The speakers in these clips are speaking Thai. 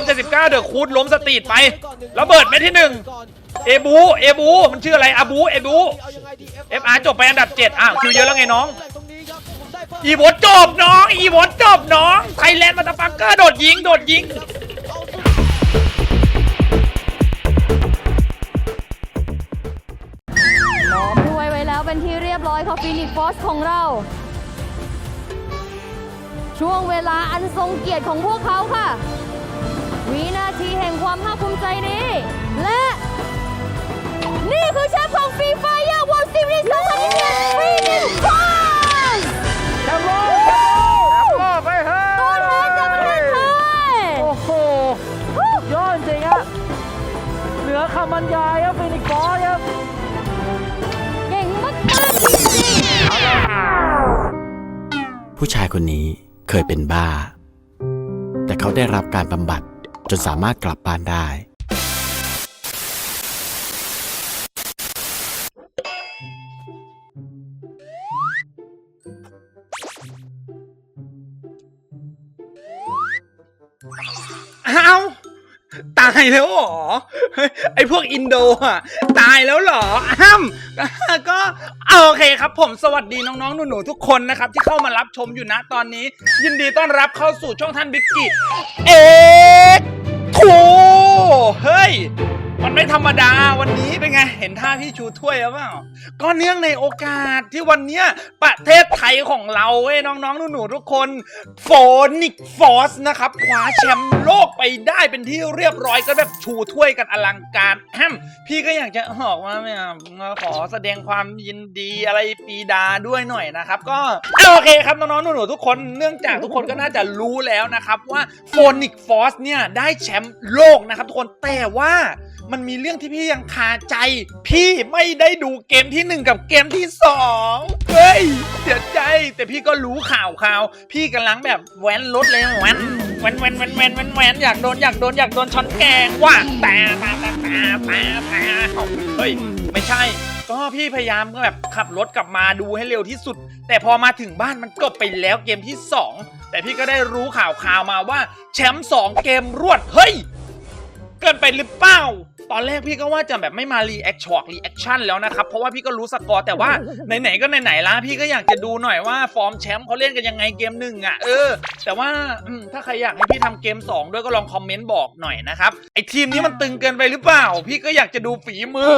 M79 เดอะคูดล้มสตรีทไประเบิดเม็ดที่หนึ่งเอบูเอบูมันชื่ออะไรอาบูเอบู FR จบไปอันดับ7อะคิวเยอะแล้วไงน้องอีวอตจบน้องอีวอตจบน้องไทยแลนด์มาตาฟักเกอร์โดดยิงโดดยิงล้อมถ้วยไว้แล้วเป็นที่เรียบร้อยค่ะฟินิกฟอสของเรา ช่วงเวลาอันทรงเกียรติของพวกเขาค่ะ วินาทีแห่งความภาคภูมิใจนี้ และ นี่คือแชมป์ของฟรีไฟเ r อร์วอลซีรีส์2021ฟินิกฟอสแชมป์โลกแชมป์โลกไปเฮ้ยตัวแทนจากประเทศไทย โอ้โหยอดจริงอะเหนือคำบรรยายครับฟินิกฟอสครับ เก่งมากๆจริงๆผู้ชายคนนี้เคยเป็นบ้า แต่เขาได้รับการบำบัด จนสามารถกลับบ้านได้ อ้าว ตายแล้วเหรอ ไอพวกอินโดอะ ตายแล้วเหรอ อ้ามก็โอเคครับผมสวัสดีน้องๆ หนูๆ ทุกคนนะครับ ที่เข้ามารับชมอยู่นะตอนนี้ ยินดีต้อนรับเข้าสู่ช่องท่านบิ๊กกี้เอ it. ไม่ธรรมดาวันนี้เป็นไง เห็นท่าพี่ชูถ้วยแล้วเปล่าก็เนื่องในโอกาสที่วันเนี้ยประเทศไทยของเราเว้ยน้องๆหนูๆทุกคนโฟนิกฟอสนะครับคว้าแชมป์โลกไปได้เป็นที่เรียบร้อยก็แบบชูถ้วยกันอลังการแฮมพี่ก็อยากจะบอกว่าเนี่ยขอแสดงความยินดีอะไรปีดาด้วยหน่อยนะครับ ก็โอเคครับน้องๆหนูๆทุกคนเนื่องจากทุกคนก็น่าจะรู้แล้วนะครับว่าโฟนิกฟอสเนี่ยได้แชมป์โลกนะครับทุกคนแต่ว่า มันมีเรื่องที่พี่ยังคาใจ พี่ไม่ได้ดูเกมที่หนึ่งกับเกมที่สองเฮ้ยเสียใจ แต่พี่ก็รู้ข่าวข่าว พี่กำลังแบบแว้นรถเลยแว้นแว้นแว้นแว้นแว้นแว้นแว้นอยากโดนอยากโดนอยากโดนช้อนแกงว่าแต่แต่แต่แต่แต่เฮ้ยไม่ใช่ก็พี่พยายามก็แบบขับรถกลับมาดูให้เร็วที่สุด แต่พอมาถึงบ้านมันจบไปแล้วเกมที่สองแต่พี่ก็ได้รู้ข่าวข่าวมาว่าแชมป์สองเกมรวดเฮ้ย เกินไปหรือเปล่า ตอนแรกพี่ก็ว่าจะแบบไม่มารีแอคช็อกรีแอคชั่นแล้วนะครับ เพราะว่าพี่ก็รู้สกอร์แต่ว่าไหนๆก็ไหนๆละพี่ก็อยากจะดูหน่อยว่าฟอร์มแชมป์เขาเล่นกันยังไงเกมหนึ่งอะเออ แต่ว่าถ้าใครอยากให้พี่ทำเกม 2 ด้วยก็ลองคอมเมนต์บอกหน่อยนะครับไอทีมนี้มันตึงเกินไปหรือเปล่า พี่ก็อยากจะดูฝีมือ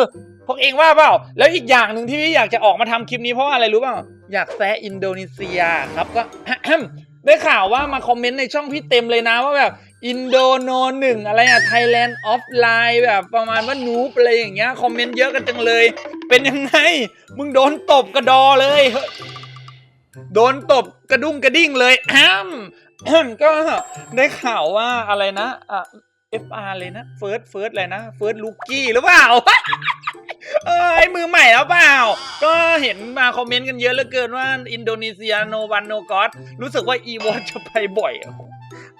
พวกเองว่าเปล่า แล้วอีกอย่างหนึ่งที่พี่อยากจะออกมาทำคลิปนี้เพราะอะไรรู้เปล่าอยากแซะอินโดนีเซียครับก็ได้ข่าวว่ามาคอมเมนต์ในช่องพี่เต็มเลยนะว่าแบบ อินโดโนหนึ่งอะไรอะไทยแลนด์ออฟไลน์แบบประมาณว่านูบอะไรอย่างเงี้ยคอมเมนต์เยอะกันจังเลย เป็นยังไง มึงโดนตบกระดอเลย โดนตบกระดุ้งกระดิ่งเลยอ้ามอ้ามก็ได้ข่าวว่าอะไรนะอะ FR เลยนะเฟิร์สเฟิร์สอะไรนะเฟิร์สลูกี้หรือเปล่าเอ้ยมือใหม่แล้วเปล่า ก็เห็นมาคอมเมนต์กันเยอะเหลือเกินว่า อินโดนีเซียโนวันโนกอสรู้สึกว่าอีวอนจะไปบ่อย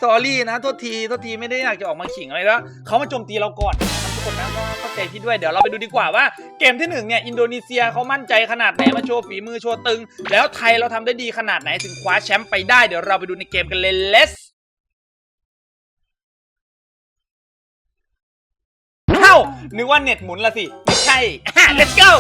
สอรี่นะโทษทีโทษทีไม่ได้อยากจะออกมาขิงอะไรแล้วเขามาโจมตีเราก่อนนะครับทุกคนนะก็เข้าใจพี่ด้วยเดี๋ยวเราไปดูดีกว่าว่าเกมที่หนึ่งเนี่ยอินโดนีเซียเขามั่นใจขนาดไหนมาโชว์ฝีมือโชว์ตึง แล้วไทยเราทำได้ดีขนาดไหนถึงคว้าแชมป์ไปได้เดี๋ยวเราไปดูในเกมกันเลย let's เอ้านึกว่าเน็ตหมุนละสิไม่ใช่ let's go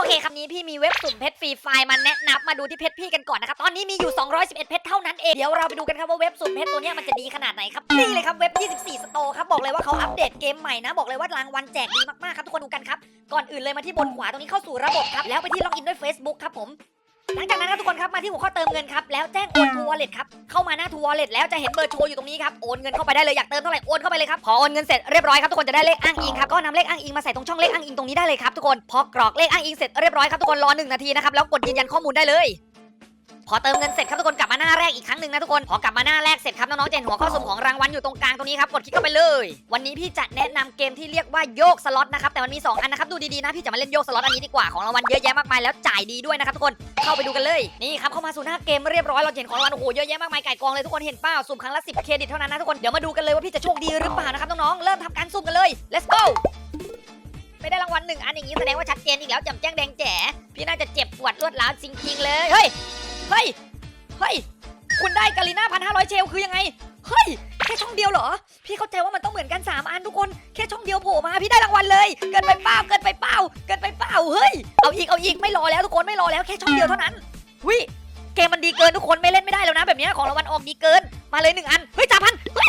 อเคคำนี้พี่มีเว็บสุ่มเพชรฟรีไฟล์มาแนะนำมาดูที่เพชรพี่กันก่อนนะครับ ตอนนี้มีอยู่ 211 เพชรเท่านั้นเอง เดี๋ยวเราไปดูกันครับว่าเว็บสุ่มเพชรตัวนี้มันจะดีขนาดไหนครับ นี่เลยครับเว็บ 24 สโตร์ครับ บอกเลยว่าเขาอัปเดตเกมใหม่นะ บอกเลยว่ารางวัลแจกดีมากๆครับทุกคนดูกันครับ ก่อนอื่นเลยมาที่บนขวาตรงนี้เข้าสู่ระบบครับ แล้วไปที่ล็อกอินด้วย Facebook ครับผม หลังจากนั้นครับทุกคนครับมาที่หัวข้อเติมเงินครับแล้วแจ้งโอนทูวอลเล็ตครับเข้ามาหน้าทูวอลเล็ตแล้วจะเห็นเบอร์โชว์อยู่ตรงนี้ครับโอนเงินเข้าไปได้เลยอยากเติมเท่าไหร่โอนเข้าไปเลยครับพอโอนเงินเสร็จเรียบร้อยครับทุกคนจะได้เลขอ้างอิงครับก็นำเลขอ้างอิงมาใส่ตรงช่องเลขอ้างอิงตรงนี้ได้เลยครับทุกคนพอกรอกเลขอ้างอิงเสร็จเรียบร้อยครับทุกคนรอหนึ่งนาทีนะครับแล้วกดยืนยันข้อมูลได้เลย พอเติมเงินเสร็จครับทุกคนกลับมาหน้าแรกอีกครั้งหนึ่งนะทุกคนพอกลับมาหน้าแรกเสร็จครับน้องๆเห็นหัวข้อสุ่มของรางวัลอยู่ตรงกลางตรงนี้ครับกดคลิกเข้าไปเลย วันนี้พี่จะแนะนำเกมที่เรียกว่าโยกสล็อตนะครับแต่มันมีสองอันนะครับดูดีๆนะพี่จะมาเล่นโยกสล็อตอันนี้ดีกว่าของรางวัลเยอะแยะมากมายแล้วจ่ายดีด้วยนะครับทุกคนเข้าไปดูกันเลยนี่ครับเข้ามาสู่หน้าเกมเรียบร้อยเราเห็นของรางวัลโอ้โหเยอะแยะมากมายไก่กองเลยทุกคนเห็นเปล่าสุ่มครั้งละ10เครดิตเท่านั้นนะทุกคนเดี๋ยวมาดูกันเลยว่าพี่จะโชคดีหรือเปล่านะครับน้องๆเริ่มทำการสุ่มกันเลย let's go ไม่ได้รางวัลหนึ่งอันอย่างนี้แสดงว่าชัดเจนอีกแล้วจำแจ้งแดงแจ๋พี่น่าจะเจ็บปวดรวดร้าวจริงๆเลยเฮ้ย เฮ้ย เฮ้ย คุณได้กาลิน่าพันห้าร้อยเชลคือยังไง เฮ้ย แค่ช่องเดียวเหรอ พี่เข้าใจว่ามันต้องเหมือนกันสามอันทุกคน แค่ช่องเดียวโผล่มาพี่ได้รางวัลเลย เกินไปเปล่า เกินไปเปล่า เกินไปเปล่า เฮ้ย เอาอีก เอาอีก ไม่รอแล้วทุกคน ไม่รอแล้วแค่ช่องเดียวเท่านั้นหุยเกมมันดีเกินทุกคนไม่เล่นไม่ได้แล้วนะแบบนี้ของรางวัลออกดีเกิน มาเลยหนึ่งอัน เฮ้ยสาพันเฮ้ย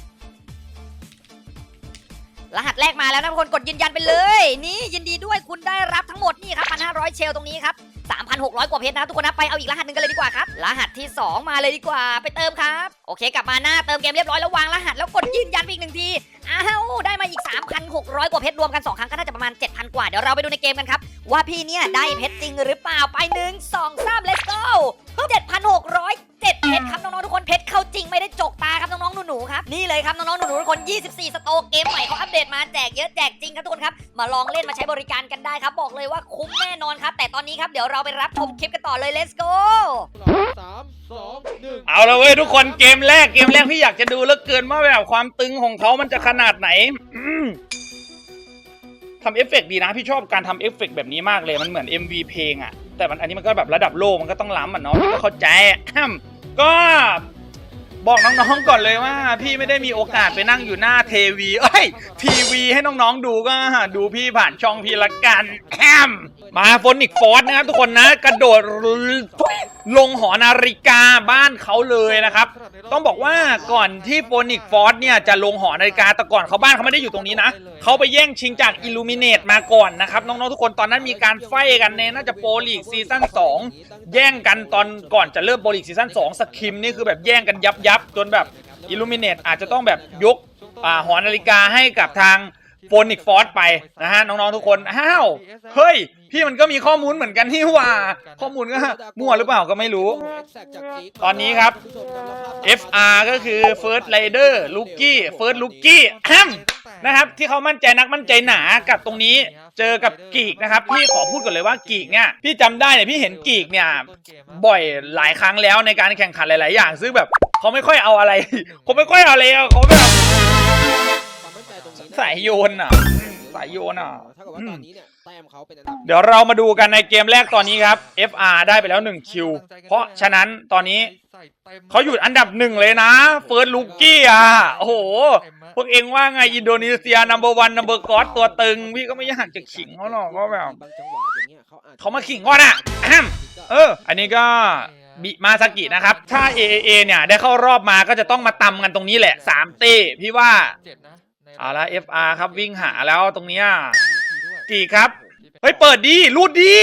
รหัสแรกมาแล้วนะทุกคนกดยืนยันไปเลย นี่ยินดีด้วยคุณได้รับทั้งหมดนี่ครับ1,500เชลตรงนี้ครับ3,600 กว่าเพชรนะทุกคนนะไปเอาอีกรหัสหนึ่งกันเลยดีกว่าครับ รหัสที่ 2 มาเลยดีกว่าไปเติมครับ โอเค กลับมาหน้าเติมเกมเรียบร้อยแล้ววางรหัสแล้วกดยืนยันอีกหนึ่งทีอ้าวได้มาอีก 3,600 กว่าเพชรรวมกัน 2 ครั้งก็น่าจะประมาณ 7,000 กว่า เดี๋ยวเราไปดูในเกมกันครับ ว่าพี่เนี่ยได้เพชรจริงหรือเปล่าไปหนึ่งสองสาม let's go 7,600 7เพชรครับน้องๆทุกคนเพชรเข้าจริงไม่ได้จก นี่เลยครับน้องๆหนูๆทุกคน 24 สโตร์เกมใหม่เขาอัปเดตมาแจกเยอะแจกจริงครับทุกคนครับ มาลองเล่นมาใช้บริการกันได้ครับ บอกเลยว่าคุ้มแน่นอนครับ แต่ตอนนี้ครับเดี๋ยวเราไปรับชมคลิปกันต่อเลย let's go สามสองหนึ่งเอาละเว้ยทุกคนเกมแรกเกมแรกพี่อยากจะดูเหลือเกินว่าแบบความตึงของเขามันจะขนาดไหนอืมทำเอฟเฟกต์ดีนะพี่ชอบการทำเอฟเฟกต์แบบนี้มากเลยมันเหมือน MV เพลงอะแต่มันอันนี้มันก็แบบระดับโลกมันก็ต้องล้ำอะเนาะก็เข้าใจอะ ก็ บอกน้องๆก่อนเลยว่า พี่ไม่ได้มีโอกาสไปนั่งอยู่หน้าเทวีเอ้ยทีวีให้น้องๆดูก็ดูพี่ผ่านช่องพี่ละกันแอมมาโฟนิกฟอร์สนะครับทุกคนนะ กระโดดลงหอนาฬิกาบ้านเขาเลยนะครับ ต้องบอกว่าก่อนที่โฟนิกฟอร์สเนี่ยจะลงหอนาฬิกาแต่ก่อนเขาบ้านเขาไม่ได้อยู่ตรงนี้นะเขาไปแย่งชิงจากอิลูมิเนตมาก่อนนะครับน้องๆทุกคนตอนนั้นมีการไฟกันในน่าจะโปรลีกซีซั่น2 แย่งกันตอนก่อนจะเริ่มโปรลีกซีซั่น2สคิมนี่คือแบบแย่งกันยับยับจนแบบอิลูมิเนตอาจจะต้องแบบยกอหอนาฬิกาให้กับทางโฟนิกฟอร์สไปนะฮะน้องๆทุกคนอ้าวเฮ้ย พี่มันก็มีข้อมูลเหมือนกันที่ว่า ข้อมูลก็มั่วหรือเปล่าก็ไม่รู้ ตอนนี้ครับ FR ก็คือ First Rider Rookie First Rookie แฮมนะครับ ที่เขามั่นใจนักมั่นใจหนากับตรงนี้เจอกับกีกนะครับ พี่ขอพูดก่อนเลยว่ากีกเนี่ยพี่จำได้เนี่ยพี่เห็นกีกเนี่ยบ่อยหลายครั้งแล้วในการแข่งขันหลาย ๆ อย่างซึ่งแบบเขาไม่ค่อยเอาอะไรเขาไม่ค่อยเอาอะไรอะเขาแบบสายโยนอะอืมสายโยนอะถ้าเกิดว่าตอนนี้เนี่ย แต้มเขาเป็นอันดับเดี๋ยวเรามาดูกันในเกมแรกตอนนี้ครับ FR ได้ไปแล้ว 1 คิว เพราะฉะนั้นตอนนี้เขาอยู่อันดับหนึ่งเลยนะ เฟิร์สลูกี้อะ โอ้โหพวกเองว่าไงอินโดนีเซียนัมเบอร์วันนัมเบอร์กอสตัวตึง พี่ก็ไม่อยากจะขิงเขาหรอกก็แบบ บางจังหวะอย่างเงี้ยเขาอาจจะ เขามาขิงก่อนอะแฮมเออ อันนี้ก็บิมาซากินะครับ ถ้า AAA เนี่ยได้เข้ารอบมาก็จะต้องมาตำกันตรงนี้แหละ3เต้พี่ว่าเอาละ FR ครับวิ่งหาแล้วตรงเนี้ย กี่ครับ เฮ้ย เปิดดีรูดดี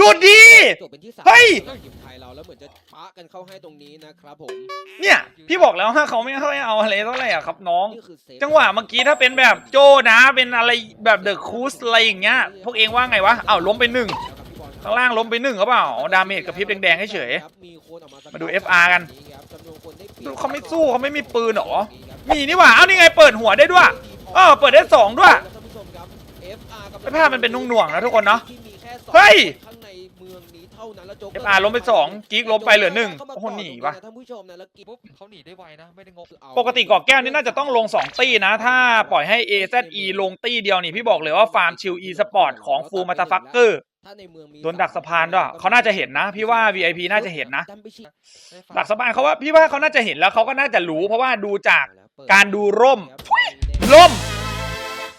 รูดดี จบเป็นที่สามเฮ้ยทีมไทยเราแล้วเหมือนจะปะกันเข้าให้ตรงนี้นะครับผมเนี่ย พี่บอกแล้วฮะเขาไม่ค่อยเอาอะไรเท่าไหร่อะครับน้อง นี่คือเซฟจังหวะเมื่อกี้ถ้าเป็นแบบโจนะเป็นอะไรแบบเดอะคูสอะไรอย่างเงี้ย พวกเองว่าไงวะอ้าวล้มไปหนึ่งข้างล่างล้มไปหนึ่งหรือเปล่าอ๋อดาเมจกระพริบแดงๆเฉย ครับมีคนออกมาสกัมาดู FR กัน ครับจำนวนคนได้ปรียบเขาไม่สู้เขาไม่มีปืนเหรอ มีนี่หว่า เอ้านี่ไงเปิดหัวได้ด้วย เออเปิดได้สองด้วย ท่านผู้ชมครับ FR กำลังไอ้ภาพมันเป็นนุ่งหน่วงนะทุกคนเนาะที่มีแค่สองเฮ้ยข้างในเมืองนี้เท่านั้นแล้วโจ๊ก FR ล้มไปสองกิ๊กล้มไปเหลือหนึ่งข้ามาโอ้โหหนีวะท่านผู้ชมนะแล้วกิ๊กปุ๊บเขาหนีได้ไวนะ ไม่ได้งกปกติเกาะแก้วนี่น่าจะต้องลง 2 ตี้นะ ถ้าปล่อยให้ AZE ลงตี้เดียวนี่พี่บอกเลยว่าฟาร์มชิล e สปอร์ตของฟูมาตาฟักเกอร์ถ้าในเมืองมีโดนดักสะพานด้วยเขาน่าจะเห็นนะ พี่ว่า VIP น่าจะเห็นนะ ดัไปฉีดดักสะพานเขาว่าพี่ว่าเขาน่าจะเห็นแล้วเขาก็น่าจะรู้เพราะว่าดูจากการดูร่ม ร่ม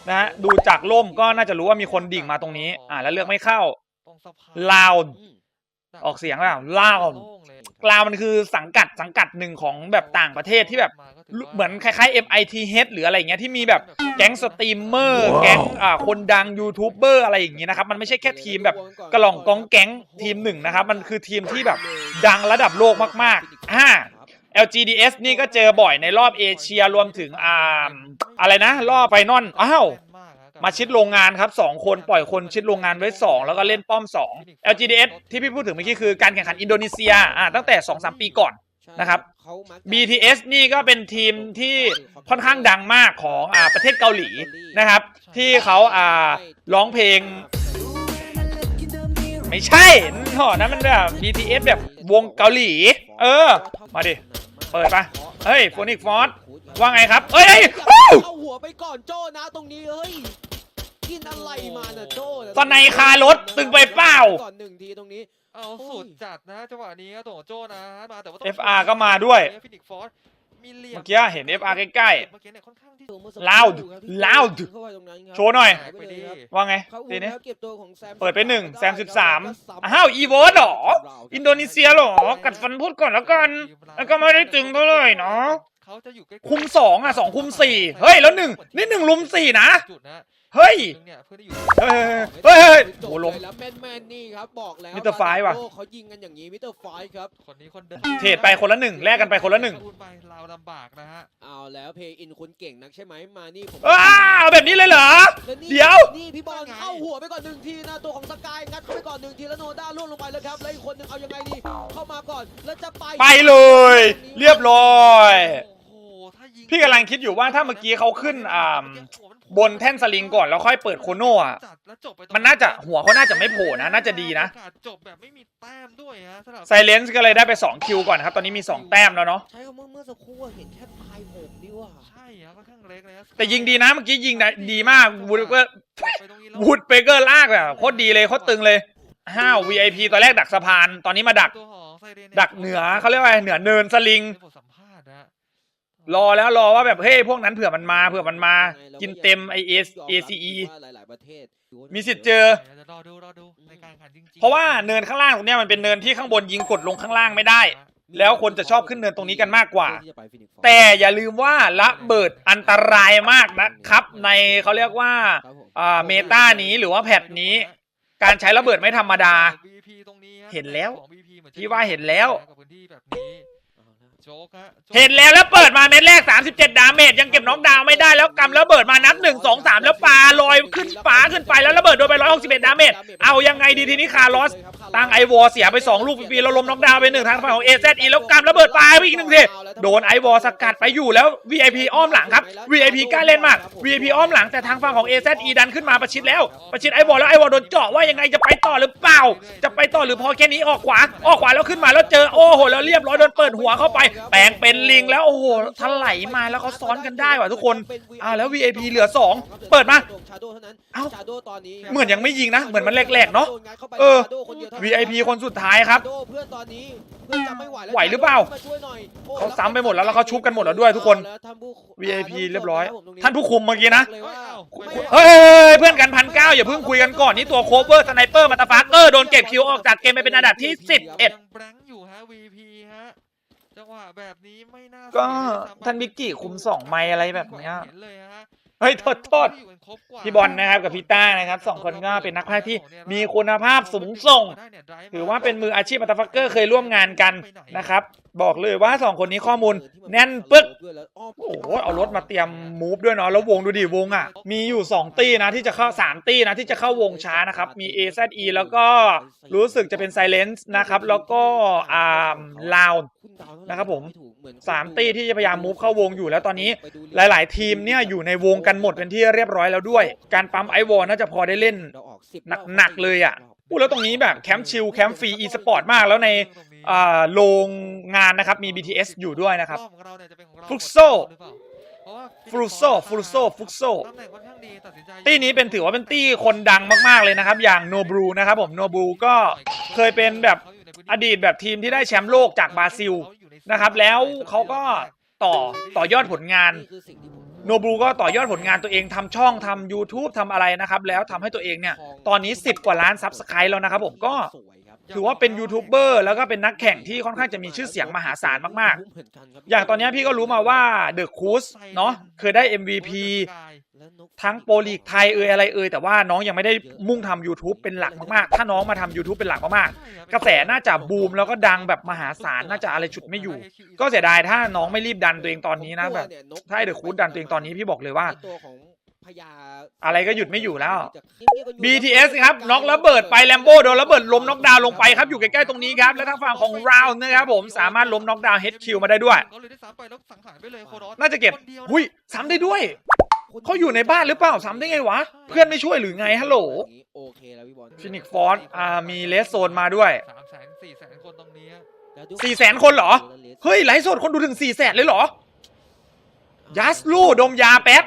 นะฮะดูจากร่มก็น่าจะรู้ว่ามีคนดิ่งมาตรงนี้ อ่าแล้วเลือกไม่เข้าตรงสะพานลาวอืมออกเสียงเปล่าลาวโล่งเลยลาวมันคือสังกัดสังกัดหนึ่งของแบบต่างประเทศที่แบบเหมือนคล้ายๆ MITH หรืออะไรอย่างเงี้ยที่มีแบบแก๊งสตรีมเมอร์แก๊งอ่าคนดังยูทูบเบอร์อะไรอย่างงี้นะครับ มันไม่ใช่แค่ทีมแบบกระหล่องกองแก๊งทีมหนึ่งนะครับ มันคือทีมที่แบบดังระดับโลกมากๆอ่า LGDS นี่ก็เจอบ่อยในรอบเอเชียรวมถึงอ่าอะไรนะ รอบไฟนอลอ้าวมาชิดโรงงานครับ 2 คนปล่อยคนชิดโรงงานไว้ 2 แล้วก็เล่นป้อม 2 LGDS ที่พี่พูดถึงเมื่อกี้คือการแข่งขันอินโดนีเซียอ่าตั้งแต่ 2-3 ปีก่อนนะครับ BTS นี่ก็เป็นทีมที่ค่อนข้างดังมากของอ่าประเทศเกาหลีนะครับ ที่เขาอ่าร้องเพลง ไม่ใช่หอนั้นมันแบบ BTS แบบวงเกาหลี เออ มาดิ เปิดปะเฮ้ย Phonic Force ว่าไงครับเอ้ยเอ้ยเอาหัวไปก่อนโจ้นะตรงนี้เฮ้ยกินอะไรมาน่ะโจ้ะตอนในคารถตึงไปเปล่า ก่อนหนึ่งทีตรงนี้ เอาโอ้ยสุดจัดนะจังหวะนี้ครับตัวของโจนะมาแต่ว่า FR ก็มาด้วยฟินิกฟอร์ มีเหลี่ยมเมื่อกี้เห็น FR ใกล้ เมื่อกี้เนี่ยค่อนข้างที่ Loud Loud เข้าไปตรงนั้นครับโชว์หน่อยายไปเลยครับๆว่าไงเขาอุ้ทีมนี้ แล้วเก็บตัวของแซมเปิดไปหนึ่งแซมได้สิบสามครับอ้าวอีโวเหรอ อินโดนีเซียเหรอ กัดฟันพูดก่อนแล้วกัน แล้วก็ไม่ได้ตึงเท่าไหร่เนาะเขาจะอยู่ใกล้ๆคุมสองอะสองคุมสี่เฮ้ยแล้วหนึ่งนี่หนึ่งลุมสี่นะ จุดนะ เฮ้ยหนึ่งเนี่ยเพื่อที่อยู่เฮ้ยเฮ้ยเฮ้ยเฮ้ยจบโอ้ล้มเลยแล้วแม่นแม่นๆนี่ครับบอกแล้วมิสเตอร์ไฟว์ว่ะโอ้เขายิงกันอย่างนี้มิสเตอร์ไฟว์ครับ คนนี้คนเดิมเทรดไปคนละหนึ่งแลกกันไปคนละหนึ่งพูดไปเราลำบากนะฮะเอาแล้วเพย์อินคุณเก่งนักใช่ไหมมานี่ผมอ้าวแบบนี้เลยเหรอ แล้วนี่เดี๋ยว นี่พี่บอลเข้าหัวไปก่อนหนึ่งทีนะตัวของสกายงัดเข้าไปก่อนหนึ่งทีแล้วโนด้าล่วงลงไปแล้วครับแล้วอีกคนหนึงเอายังไงดีเข้ามาก่อนแล้วจะไป ไปเลย เรียบร้อย โอ้โหถ้ายิง พี่กำลังคิดอยู่ว่าถ้าเมื่อกี้เขาขึ้นอ่าบนแท่นสลิงก่อนแล้วค่อยเปิดโคโน่อะจัดแล้วจบไปตรงมันน่าจะหัวเขาน่าจะไม่โผล่นะน่าจะดีนะโอกาสจบแบบไม่มีแต้มด้วยฮะสำหรับไซเลนส์ก็เลยได้ไป2คิวก่อนครับ ตอนนี้มี 2 แต้มแล้วเนาะใช่ครับเมื่อเมื่อสักครู่เห็นแค่ตายหกนี่ว่ะใช่ฮะค่อนข้างเล็กเลยฮะแต่ยิงดีนะเมื่อกี้ยิงได้ดีมากวูดเบอร์จบไปตรงนี้แล้ววูดเบเกอร์ลากแบบโคตรดีเลยโคตรตึงเลยห้าว VIP ตอนแรกดักสะพาน ตอนนี้มาดักตัวของไซเรนดักเหนือเขาเรียกว่าเหนือเนินสลิง รอแล้วรอว่าแบบเฮ้ยพวกนั้นเผื่อมันมาเผื่อมันมา กินเต็มไอเอส ACE ว่าหลายๆประเทศมีสิทธิ์เจอเดี๋ยวรอดูรอดูในการแข่งขันจริงๆเพราะว่าเนินข้างล่างตรงเนี้ยมันเป็นเนินที่ข้างบนยิงกดลงข้างล่างไม่ได้ แล้วคนจะชอบขึ้นเนินตรงนี้กันมากกว่าที่จะไป Phoenix Force แต่อย่าลืมว่าระเบิดอันตรายมากนะครับ ในเขาเรียกว่าครับผม อ่าเมตานี้หรือว่าแพทนี้ การใช้ระเบิดไม่ธรรมดา VP ตรงนี้ฮะเห็นแล้วของ VP เหมือนจะพี่ว่าเห็นแล้ว กับพื้นที่แบบนี้ เห็นแล้วแล้วเปิดมาเม็ดแรก 37 ดาเมจยังเก็บน็อกดาวน์ไม่ได้แล้วกำระเบิดมานับ 1 2 3 แล้วปาลอยขึ้นฟ้าขึ้นไปแล้วระเบิดโดนไป 161 ดาเมจเอายังไงดีทีนี้คาร์ลอสตั้งไอวอเสียไป 2 ลูกฟรีๆแล้วล้มน็อกดาวน์ไปหนึ่งทางฝั่งของ AZE แล้วกำระเบิดปาไปอีกหนึ่งทีโดนไอวอสกัดไปอยู่แล้ว VIP อ้อมหลังครับ VIP กล้าเล่นมาก VIP อ้อมหลังแต่ทางฝั่งของ AZE ดันขึ้นมาประชิดแล้วประชิดไอวอแล้วไอวอโดนเจาะว่ายังไงจะไปต่อหรือเปล่า จะไปต่อหรือพอแค่นี้ออกขวาออกขวาแล้วขึ้นมาแล้วเจอโอ้โหแล้วเรียบร้อยโดนเปิดหัวเข้าไปแปลงเป็นลิงแล้วโอ้โหถลายมาแล้วเขาซ้อนกันได้ว่ะทุกคนอ่าแล้ว VIP เหลือสองเปิดมา Shadow เท่านั้นเอ้า Shadow ตอนนี้ครับเหมือนยังไม่ยิงนะ เหมือนมันแรกๆเนาะโดงัดข้าไปเออ Shadow คนเดียวเท่านั้น VIP คนสุดท้ายครับ Shadow เพื่อนตอนนี้เพื่อนจะไม่ไหวแล้วไหวหรือเปล่ามาช่วยหน่อยโอ้เขาซ้ำไปหมดแล้วแล้วเขาชุบกันหมดแล้วด้วยทุกคนแล้วท่านผู้ VIP อ่าเรียบร้อยผมตงท่านผู้คุมเมื่อกี้นะเลยว่าเอ้ยเฮ้ยเพื่อนกันพันเก้าอย่าเพิ่งคุยกันก่อนนี่ตัวโคเวอร์สไนเปอร์มาตาฟาเกอร์โดนเก็บคิวออกจากเกมไปเป็นอันดับที่11ยังแบงค์อยู่ฮะ VP ฮะ จังหวะแบบนี้ไม่น่าก็เสียเลยซ้ำไปท่านมิกกี้คุมสองไม้อะไรแบบเนี้ย เห็นเลยฮะเฮ้ยโทษโทษ อยู่กันครบกว่า พี่บอลนะครับกับพี่ต้านะครับสองคนก็เป็นนักพากย์ที่มีคุณภาพสูงส่ง ถือว่าเป็นมืออาชีพมาตาฟักเกอร์เคยร่วมงานกันนะครับ บอกเลยว่าสองคนนี้ข้อมูลแน่นปึ๊กโอ้โหเอารถมาเตรียมมูฟด้วยเนาะแล้ววงดูดิวงอะ มีอยู่ 2 ตี้นะที่จะเข้า 3 ตี้นะที่จะเข้าวงช้านะครับ มี AZE แล้วก็รู้สึกจะเป็น Silence นะครับ แล้วก็อ่าลาวนะครับผมสามตี้ที่จะพยายามมูฟเข้าวงอยู่แล้วตอนนี้หลาย ๆ ทีมเนี่ยอยู่ในวงกันหมดเป็นที่เรียบร้อยแล้วด้วย การปั๊มไอวอลน่าจะพอได้เล่น หนักๆเลยอะพูดแล้วตรงนี้แบบแคมป์ชิลแคมป์ฟรีอีสปอร์ตมากแล้วในอ่าโรงงานนะครับมี BTS อยู่ด้วยนะครับรอบของเราเนี่ยจะเป็นของเราฟุกโซหรือเปล่าเพราะว่าฟรุโซฟรุโซฟุกโซตำแหน่งค่อนข้างดีตัดสินใจตี้นี้เป็นถือว่าเป็นตี้คนดังมากๆเลยนะครับ อย่างโนบรูนะครับผมโนบรูก็เคยเป็นแบบอดีตแบบทีมที่ได้แชมป์โลกจากบราซิลนะครับ แล้วเขาก็ต่อต่อยอดผลงาน โนบรูก็ต่อยอดผลงานตัวเองทำช่องทำ YouTube ทำอะไรนะครับ แล้วทำให้ตัวเองเนี่ย ตอนนี้ 10 กว่าล้านซับสไครต์แล้วนะครับผมก็ ถือว่าเป็นยูทูบเบอร์แล้วก็เป็นนักแข่งที่ค่อนข้างจะมีชื่อเสียงมหาศาลมากๆ อย่างตอนนี้พี่ก็รู้มาว่าเดอะคูสเนาะเคยได้ MVP ทั้งโปรลีกไทยเอ่ยอะไรเอ่ยแต่ว่าน้องยังไม่ได้มุ่งทำ YouTube เป็นหลักมากๆ ถ้าน้องมาทำ YouTube เป็นหลักมากๆ กระแสน่าจะบูมแล้วก็ดังแบบมหาศาลน่าจะอะไรฉุดไม่อยู่ ก็เสียดายถ้าน้องไม่รีบดันตัวเองตอนนี้นะแบบถ้าเดอะคูสดันตัวเองตอนนี้พี่บอกเลยว่า พญาอะไรก็หยุดไม่อยู่แล้วเงียบๆกันอยู่ BTS ครับน็อกระเบิดไปแลมโบโดนระเบิดล้มน็อกดาวน์ลงไปครับอยู่ใกล้ๆตรงนี้ครับและทางฝั่งของเรานะครับผมสามารถล้มน็อกดาวน์ HQ มาได้ด้วยเขาเลยได้ซ้ำไปแล้วสังหารไปเลยโคโรสน่าจะเก็บคนดียวหุยซ้ำได้ด้วยเขาอยู่ในบ้านหรือเปล่าซ้ำได้ไงวะ เพื่อนไม่ช่วยหรือไงฮัลโหลโอเคแล้วพี่บอลฟินิกฟอร์อ่ามีเลสโซนมาด้วยสามแสนสี่แสนคนตรงนี้แล้วดูสี่แสนคนเหรอ เฮ้ยไลฟ์สดคนดูถึง4ี่แสนเลยเหรอยัสลูดมยาแป๊บ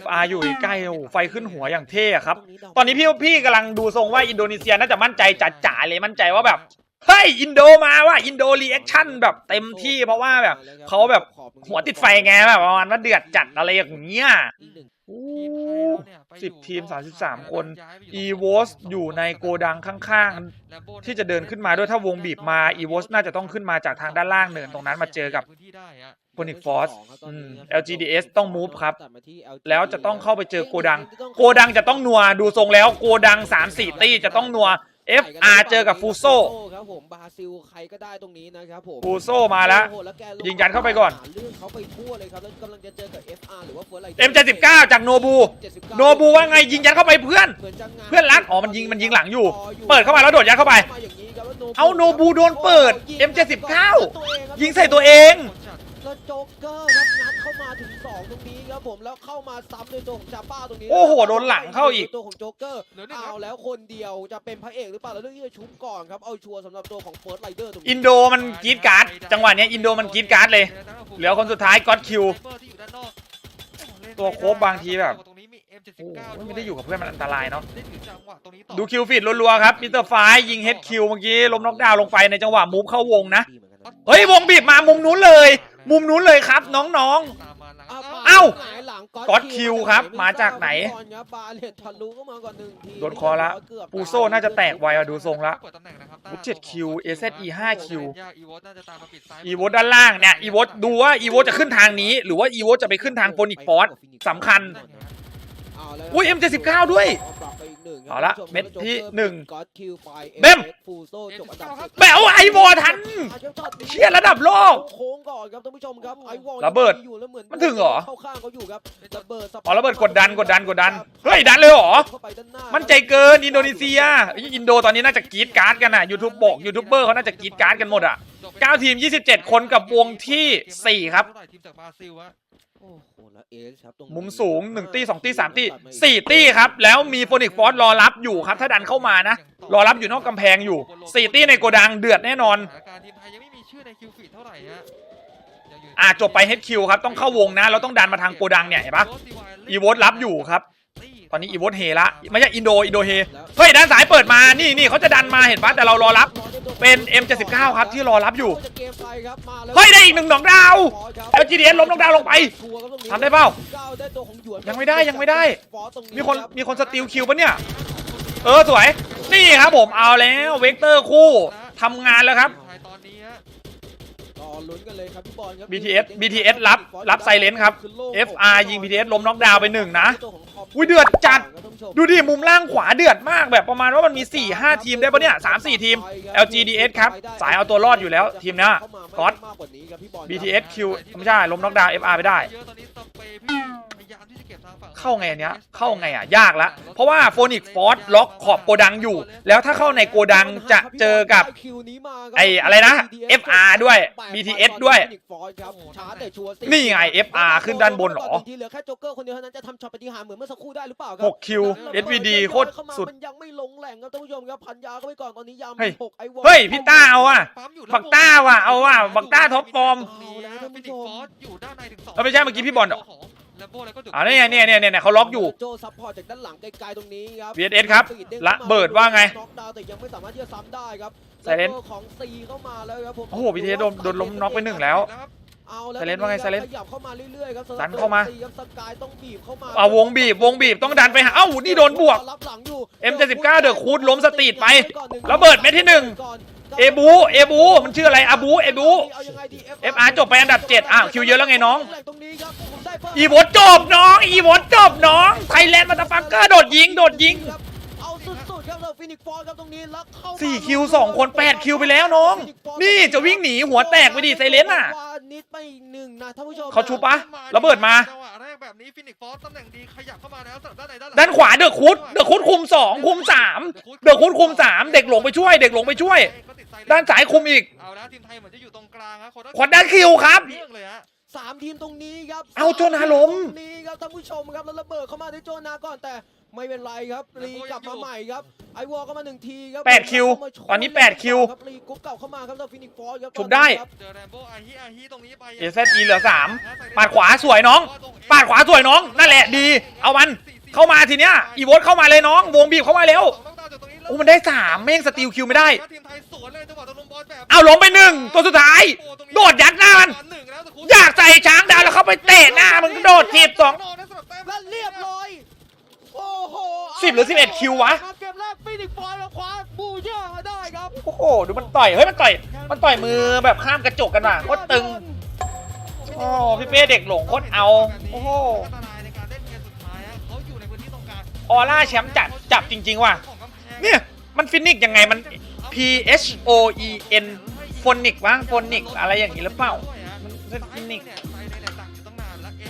FR อยู่ใกล้ๆโอ้โหไฟขึ้นหัวอย่างเท่อะครับ ตอนนี้พี่พี่กำลังดูทรงว่าอินโดนีเซียน่าจะมั่นใจจัดจ๋าเลยมั่นใจว่าแบบ เฮ้ยอินโดมาว่าอินโดรีแอคชั่นแบบเต็มที่เพราะว่าแบบเขาแบบหัวติดไฟไงแบบประมาณว่าเดือดจัดอะไรอย่างเงี้ยอีกหนึ่งโอ้ทีมไทยเราเนี่ยไปสิบอยู่ทีมรอบสามสิบสามสุดคนย้ายไป e ยู่ v o s อยู่ในโกดังข้าง Lambo ที่จะเดินขึ้นมาด้วยถ้าวงบีบมา e v o s น่าจะต้องขึ้นมาจากทางด้านล่างเนินตรงนั้นมาเจอกับพื้นที่ได้อะ p o n i c Force อืม LGDS ต้อง move ครับตัดมาที่ LGDS แล้วจะต้องเข้าไปเจอโกดัง โกดังจะต้องนัว ดูทรงแล้วโกดัง 3-4 ตี้จะต้องนัว FR เจอกับฟูโซครับผมบราซิลใครก็ได้ตรงนี้นะครับผมฟูโซมาแล้วโอ้โหแกลยิงยัดเข้าไปก่อนหเรื่องเขาไปทั่วเลยครับแล้วกำลังจะเจอกับ FR หรือว่า First Rider M79 จากโนบู79โนบูว่าไงยิงยัดเข้าไปเพื่อนหมืจะงาเพื่อนรักอ๋อมันยิงมันยิงหลังอยู่ เปิดเข้ามาแล้วโดดยัดเข้าไปมอย่างนี้ครับแล้วเอาโนบูโดนเปิด M79 ยิงใส่ตัวเองแล้วโจ๊กเกอร์ครับงัดเข้ามาถึงสองตรงนี้ ครับผมแล้วเข้ามาซ้ำโดยตัวของจาป้าตรงนี้โอ้โหโดนหลังเข้าอีกตัวของโจ๊กเกอร์เอาแล้วคนเดียวจะเป็นพระเอกหรือเปล่าแล้วเรื่องที่จะชุบก่อนครับเอาชัวร์สำหรับตัวของเฟิร์สไรเดอร์ตรงนี้อินโดมันกรีดการ์ดจังหวะเนี้ยอินโดมันกรีดการ์ดเลย เหลือคนสุดท้ายก็อดคิวตัวโค้บบางทีแบบตรงนี้มี M79 โอ้โหด้วยไม่ได้อยู่กับเพื่อนมันอันตรายเนาะได้ถือจังหวะตรงนี้ต่อดูคิวฟีดรัวๆครับมิสเตอร์ไฟยิงเฮดคิวเมื่อกี้ล้มน็อกดาวน์ลงไปในจังหวะมูฟเข้าวงนะดีเหมือนกันนะเฮ้ยวงบีบมามุมนู้นเลย มุมนู้นเลยครับน้องตามมาหลัง เอ้าหงยหลังก๊อตคิวครับมาจากไหนก่อนครับบาเลตทะลุเข้ามาก่อนหนึ่งทีโดนคอละเกือบปูโซน่าจะแตกไวอะดูทรงละเปิดตำแหน่งนะครับวุฒิ7คิว AZE 5คิวยากอีวอตน่าจะตามมาปิดซ้ายอีโวตด้านล่างเนี่ยอีโวตดูว่าอีโวตจะขึ้นทางนี้ หรือว่าอีโวตจะไปขึ้นทางโฟนิกฟอสสำคัญเอาแล้วอุ้ย M79 ด้วยปรับไปอีกหนึ่งครับเอาละคุณผู้ชเม็ดที่โจ๊กกอร์หนึ่งก๊อตคิวไปเบ้มฟูโซจบอันดับสิบแบวไอวอทันเชี่ยระดับโลกโค้งก่อนครับท่านผู้ชมครับไอวอลระเบิดอยู่แล้วเหมือนมันถึงเหรอเข้าข้างเขาอยู่ครับระเบิดสอ๋อระเบิดกดดันกดดันกดดันเฮ้ยดันเลยเหรอเข้าไปด้านหน้ามั่นใจเกินอินโดนีเซียอินโดตอนนี้น่าจะกรีดการ์ดกันอะยูทูบบอกยูทูบเบอร์เขาน่าจะกรีดการ์ดกันหมดอะ9ทีม 27 คนกับวงทีสี่4 ครับ ทีมจากบราซิลอะโอ้โหแล้วเอสครับตรงนี้มุมสูง1ตี้2ตี้3ตี้4ตี้ครับ แล้วมีโฟนิกฟอสรอรับอยู่ครับ ถ้าดันเข้ามานะ รอรับอยู่นอกกำแพงอยู่4ตี้ในโกดังเดือดแน่นอนสถานการณ์ทีมไทยยังไม่มีชื่อในคิวฟีดเท่าไหร่ฮะยังยู่อ่าจบไป HQ ครับ ต้องเข้าวงนะ เราต้องดันมาทางโกดังเนี่ยเห็นปะอีโวตรับอยู่ครับ ตอนนี้อีโวตเฮละไม่ใช่อินโดอินโดเฮเฮ้ยด้านซ้ายเปิดมานี่นี่เขาจะดันมาเห็นปะแต่เรารอรับ เป็น M79 ครับที่รอรับอยู่จะเกมไปครับมาแล้วเฮ้ยได้อีกหนึ่งดอกดาวครับ LGDS ล้มดอกดาวลงไปชัวร์ครับตรงนี้ทำได้เปล่าก้าวได้ตัวของหยวนยังไม่ได้ยังไม่ได้ฟอสตรงนี้มีคนรับมีคนสติลคิวปะเนี่ย เออสวย นี่ครับผมเอาแล้วเวกเตอร์คู่ทำงานแล้วครับ ไทยตอนนี้ฮะ รอ ลุ้นกันเลยครับพี่บอลครับ BTS BTS รับรับไซเลนครับ FR ยิง BTS ล้มน็อกดาวน์ไปหนึ่งนะ อุ้ยเดือดจัด ดูดิมุมล่างขวาเดือดมากแบบประมาณว่ามันมี 4 5 ทีมได้ปะเนี่ย3 4 ทีม LGDS ครับ สายเอาตัวรอดอยู่แล้วทีมเนี้ยก๊อต BTS Q ไม่ใช่ล้มน็อกดาวน์ FR ไปได้ เก็บทางฝั่งเข้าไงอันเนี้ยเข้าไงอะยากละเพราะว่าโฟนิกฟอร์ล็อกขอบโกดังอยู่ แล้วถ้าเข้าในโกดังจะเจอกับไอ้อะไรนะ FR ด้วย BTS ด้วย นี่ไง FR ขึ้นด้านบนเหรอทีเหลือแค่โจ๊กเกอร์คนเดียวเท่านั้นจะทำช็อตปฏิหารย์เหมือนเมื่อสักครู่ได้หรือเปล่าครั6คิว SVD โคตรสุดมันยังไม่ลงแหล่งครับท่านผู้ชมครับพันยาเข้าไปก่อนตอนนี้ยามเฮ้ยหกไอวอลเฮ้ยพี่ต้าเอาอะปั๊มอยู่บักต้าว่ะเอาว่ะบักต้าท็อปฟอร์มตรงนี้ฮะฟินิกฟอสอยู่ด้านในถึงสองเออไม่ใช่เมื่อกี้พี่บอลเหรอของ แลมโบ้แล้วก็ดุอ่านี่ไงเนี่ยเนี่ยเนี่ยเขาล็อกอยู่ โจซัพพอร์ตจากด้านหลังไกลๆตรงนี้ครับ VSS ครับปีดด้งละเบิดว่าไงน็อกดาวน์แต่ยังไม่สามารถที่จะซ้ำได้ครับไซเลนแล้วก็ของซีเข้ามาแล้วครับผมโอ้โห BTS โดนโดนล้มน็อกไปหนึ่งแล้วเอาแล้วไซเลนว่าไงไซเลนขยับเข้ามาเรื่อยๆครับสำหรับดันเข้ามาซีครับสกายต้องบีบเข้ามาเอาวงบีบวงบีบต้องดันไปหาเอ้านี่โดนบวก รับหลังอยู่ M79 เดอะคูดล้มสตรีทไประเบิดเม็ดที่หนึ่ง เอบูเอบูมันชื่ออะไรอาบูเอบูเอายังไงดี FR จบไปอันดับ7อ้าวคิวเยอะแล้วไงน้องตรงนี้ครับผมได้เพิ่มอีโวตจบน้องอีโวตจบน้องไทยแลนด์มาตาฟักเกอร์โดดยิงโดดยิงเอาสุดๆครับเราฟินิกฟอร์ครับตรงนี้แล้วเข้ามาสี่คิวสองคนแปดคิวไปแล้วน้อง นี่จะวิ่งหนีหัวแตกไปดิไซเลนอะว่านิดไปอีกหนึ่งนะท่านผู้ชมเขาชูปะระเบิดมาจังหวะแรกแบบนี้ฟินิกฟอสตำแหน่งดีขยับเข้ามาแล้วสำหรับด้านในด้านหลังด้านขวาเดอะคุดเดอะคุดคุมสองคุมสามเดอะคุดคุมสามเด็กหลงไปช่วย เด็กหลงไปช่วยก็ติ ดไซเลนด้านซ้ายคุมอีกเอาแล้วทีมไทยเหมือนจะอยู่ตรงกลางครับขวัญด้านคิวครับเรื่องเลยฮะสามทีมตรงนี้ครับเอาโจนาล้มตรงนี้ครับท่านผู้ชมครับแล้วระเบิดเข้ามาที่โจนาก่อนแต่ไม่เป็นไรครับรีกลับมาใหม่ครับไอวอลก็มาหนึ่งทีครับแปดคิวเข้ามาช่ยตอนนี้แปดคิวรับรีกรุ๊ปเก่าเข้ามาครับแล้วฟินิกฟอร์ครับชุบได้ครับเจอแรมโบ้อาฮิอาฮิตรงนี้ไปเอเซอีเหลือสามปาดขวาสวยน้องปาดขวาสวยน้องนั่นแหละดี เอามันเข้ามาทีเนี้ยอีโวตเข้ามาเลยน้อง วงบีบเข้ามาเร็ว โอ้มันได้สามแม่งสติลคิวไม่ได้ ทีมไทยสวนเลยจังหวะตะลุมบอลแบบเอาล้มไปหนึ่งตัวสุดท้าย โดดยัดหน้ามัน หนึ่งแล้วแต่คุณอยากใส่ช้างดาวแล้วเข้าไปเตะหน้ามันก็โดดทีบสองและเรียบร้อย โอ้โหสิบหรือ11คิววะเกมแรกฟินิกฟอร์แล้วคว้าบูย่ามาได้ครับโอ้โหดูมันต่อยเฮ้ยมันต่อย มันต่อยมือแบบข้ามกระจกกันว่ะโคตรตึงโอ้พี่เป้เด็กหลงโคตรเอาโอ้โห อันตรายในการเล่นเกมสุดท้ายฮะเขาอยู่ในพื้นที่ตรงกลางออร่าแชมป์จัดจับจริง ๆ ว่ะ ของกำแพง เนี่ยมันฟินิกยังไงมัน P H O E N ฟอนิกวะฟอนิกอะไรอย่างนี้หรือเปล่า มันเป็นฟินิก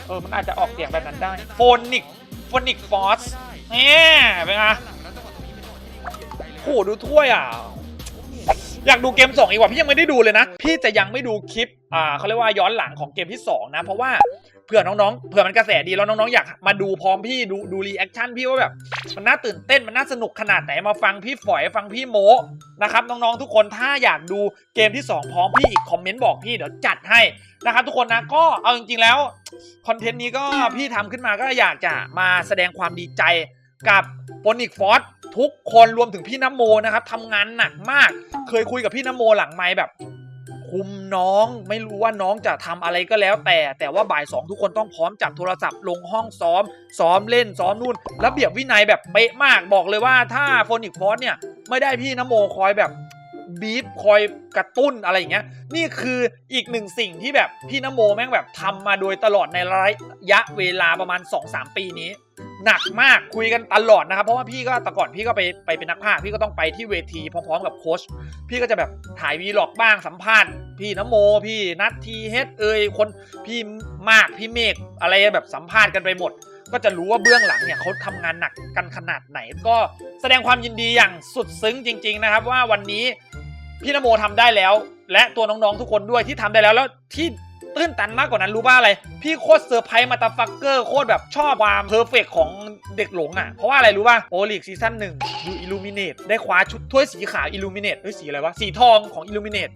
เออ มันอาจจะออกเสียงแบบนั้นได้โฟนิกโฟนิกฟอสเนี่ยเป็นไงโหดูถ้วยอะ อยากดูเกม 2 อีกว่าพี่ยังไม่ได้ดูเลยนะ พี่จะยังไม่ดูคลิป อ่าเขาเรียกว่าย้อนหลังของเกมที่ 2 นะ เพราะว่า เผื่อน้องๆเผื่อมันกระแสดีแล้วน้องๆอยากมาดูพร้อมพี่ดูดูรีแอคชั่นพี่ว่าแบบมันน่าตื่นเต้นมันน่าสนุกขนาดไหนมาฟังพี่ฝอยฟังพี่โมนะครับน้องๆทุกคนถ้าอยากดูเกมที่ 2 พร้อมพี่อีกคอมเมนต์บอกพี่เดี๋ยวจัดให้นะครับทุกคนนะก็เอาจริงๆแล้วคอนเทนต์นี้ก็พี่ทำขึ้นมาก็อยากจะมาแสดงความดีใจกับโปนิกฟอสทุกคนรวมถึงพี่น้ำโมนะครับทำงานหนักมาก เคยคุยกับพี่น้ำโมหลังไมค์แบบ คุมน้อง ไม่รู้ว่าน้องจะทำอะไรก็แล้วแต่ แต่ว่าบ่ายสองทุกคนต้องพร้อมจับโทรศัพท์ลงห้องซ้อม ซ้อมเล่นซ้อมนู่นระเบียบวินัยแบบเป๊ะมากบอกเลยว่าถ้าโฟนิกฟอสเนี่ยไม่ได้พี่นโมคอยแบบบีฟคอยกระตุ้นอะไรอย่างเงี้ย นี่คืออีกหนึ่งสิ่งที่แบบพี่นโมแม่งแบบทำมาโดยตลอดในระยะเวลาประมาณ 2-3 ปีนี้ หนักมากคุยกันตลอดนะครับ เพราะว่าพี่ก็แต่ก่อนพี่ก็ไปไปเป็นนักพากย์พี่ก็ต้องไปที่เวทีพร้อมๆกับโค้ชพี่ก็จะแบบถ่ายวีล็อกบ้างสัมภาษณ์พี่นโม พี่นัททีเฮดเอยคนพี่มากพี่เมฆอะไรแบบสัมภาษณ์กันไปหมด ก็จะรู้ว่าเบื้องหลังเนี่ยเขาทำงานหนักกันขนาดไหน ก็แสดงความยินดีอย่างสุดซึ้งจริง ๆนะครับ ว่าวันนี้พี่นโมทำได้แล้ว และตัวน้องๆทุกคนด้วยที่ทำได้แล้วแล้วที่ ตื้นตันมากกว่านั้นรู้ป่ะอะไร พี่โคตรเซอร์ไพรส์มาตาฟักเกอร์โคตรแบบชอบความเพอร์เฟกของเด็กหลงอะ เพราะว่าอะไรรู้ป่ะโอลิกซีซั่นหนึ่งดูอิลูมิเนตได้คว้าชุดถ้วยสีขาวอิลูมิเนตด้วยสีอะไรวะ สีทองของอิลูมิเนต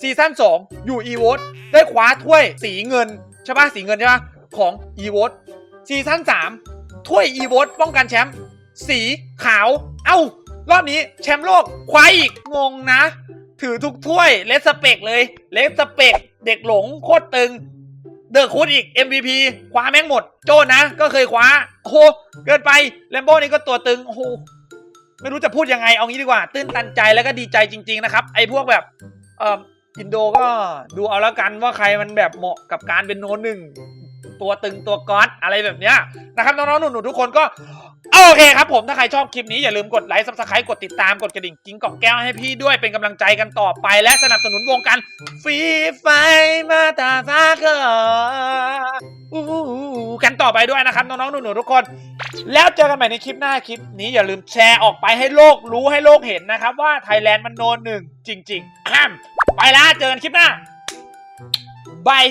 ซีซั่น2 อยู่อีโวตได้คว้าถ้วยสีเงินใช่ป่ะสีเงินใช่ป่ะของอีโวตซีซั่น3ถ้วยอีโวตป้องกันแชมป์สีขาว เอ้ารอบนี้แชมป์โลกคว้าอีกงงนะ ถือทุกถ้วยเลสเปกเลยเลสเปก เด็กหลงโคตรตึง เดอะคูดอีก MVP คว้าแม่งหมด โจนะ ก็เคยคว้า โอ้โห เกินไปแลมโบ้นี่ก็ตัวตึง โอ้โห ไม่รู้จะพูดยังไง เอางี้ดีกว่า ตื้นตันใจแล้วก็ดีใจจริง ๆ นะครับ ไอ้พวกแบบ เอ่ออินโดก็ดูเอาแล้วกันว่าใครมันแบบเหมาะกับการเป็นโนนหนึ่ง ตัวตึงตัวก๊อตอะไรแบบเนี้ยนะครับน้องๆหนูๆทุกคนก็ โอเคครับผมถ้าใครชอบคลิปนี้อย่าลืมกดไลค์ซับสไครต์กดติดตามกดกระดิ่งกิ้งกล่องแก้วให้พี่ด้วยเป็นกำลังใจกันต่อไปและสนับสนุนวงการฟรีไฟมาตาฟาเกอกันต่อไปด้วยนะครับน้องๆหนูๆทุกคน แล้วเจอกันใหม่ในคลิปหน้าคลิปนี้อย่าลืมแชร์ออกไปให้โลกรู้ให้โลกเห็นนะครับว่าไทยแลนด์มันโนนหนึ่งจริงๆไปละเจอกันคลิปหน้าบาย